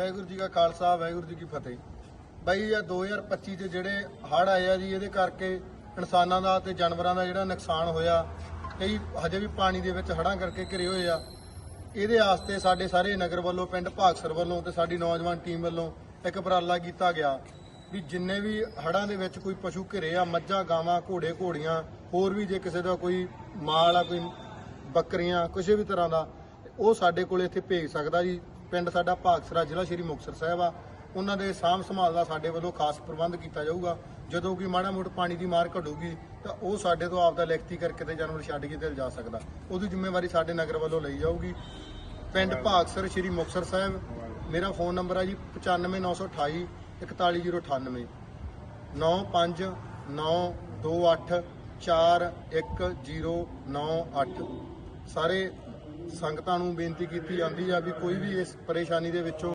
ਵਾਹਿਗੁਰੂ ਜੀ ਕਾ ਖਾਲਸਾ, ਵਾਹਿਗੁਰੂ ਜੀ ਕੀ ਫਤਿਹ। ਬਾਈ, ਇਹ 2025 ਚ ਜਿਹੜੇ ਹੜ੍ਹ ਆਏ ਆ ਜੀ, ਇਹਦੇ ਕਰਕੇ ਇਨਸਾਨਾਂ ਦਾ ਤੇ ਜਾਨਵਰਾਂ ਦਾ ਜਿਹੜਾ ਨੁਕਸਾਨ ਹੋਇਆ, ਕਈ ਹਜੇ ਵੀ ਪਾਣੀ ਦੇ ਵਿੱਚ ਹੜ੍ਹਾਂ ਕਰਕੇ ਘਿਰੇ ਹੋਏ ਆ। ਇਹਦੇ ਆਸਤੇ ਸਾਡੇ ਸਾਰੇ ਨਗਰ ਵੱਲੋਂ, ਪਿੰਡ ਭਾਗਸਰ ਵੱਲੋਂ ਤੇ ਸਾਡੀ ਨੌਜਵਾਨ ਟੀਮ ਵੱਲੋਂ ਇੱਕ ਉਪਰਾਲਾ ਕੀਤਾ ਗਿਆ ਵੀ ਜਿੰਨੇ ਵੀ ਹੜ੍ਹਾਂ ਦੇ ਵਿੱਚ ਕੋਈ ਪਸ਼ੂ ਘਿਰੇ ਆ, ਮੱਝਾਂ, ਗਾਵਾਂ, ਘੋੜੇ, ਘੋੜੀਆਂ, ਹੋਰ ਵੀ ਜੇ ਕਿਸੇ ਦਾ ਕੋਈ ਮਾਲ ਆ, ਕੋਈ ਬੱਕਰੀਆਂ ਕਿਸੇ ਵੀ ਤਰ੍ਹਾਂ ਦਾ ਉਹ ਸਾਡੇ ਕੋਲ ਇੱਥੇ ਭੇਜ ਸਕਦਾ ਜੀ। ਪਿੰਡ ਸਾਡਾ ਭਾਗਸਰਾ ਜ਼ਿਲ੍ਹਾ ਸ਼੍ਰੀ ਮੁਕਤਸਰ ਸਾਹਿਬ ਆ। ਉਹਨਾਂ ਦੇ ਸਾਂਭ ਸੰਭਾਲ ਦਾ ਸਾਡੇ ਵੱਲੋਂ ਖਾਸ ਪ੍ਰਬੰਧ ਕੀਤਾ ਜਾਊਗਾ। ਜਦੋਂ ਕਿ ਮਾੜਾ ਮੋਟ ਪਾਣੀ ਦੀ ਮਾਰ ਘਟੂਗੀ, ਤਾਂ ਉਹ ਸਾਡੇ ਤੋਂ ਆਪਦਾ ਲਿਖਤੀ ਕਰਕੇ ਤੇ ਜਾਨਵਰ ਛੱਡ ਕੇ ਤੇ ਜਾ ਸਕਦਾ। ਉਹਦੀ ਜ਼ਿੰਮੇਵਾਰੀ ਸਾਡੇ ਨਗਰ ਵੱਲੋਂ ਲਈ ਜਾਊਗੀ। ਪਿੰਡ ਭਾਗਸਰ ਸ਼੍ਰੀ ਮੁਕਤਸਰ ਸਾਹਿਬ, ਮੇਰਾ ਫੋਨ ਨੰਬਰ ਆ ਜੀ 95928 41098 9592841098 ਸਾਰੇ ਸੰਗਤਾਂ ਨੂੰ ਬੇਨਤੀ ਕੀਤੀ ਜਾਂਦੀ ਆ ਵੀ ਕੋਈ ਵੀ ਇਸ ਪਰੇਸ਼ਾਨੀ ਦੇ ਵਿੱਚੋਂ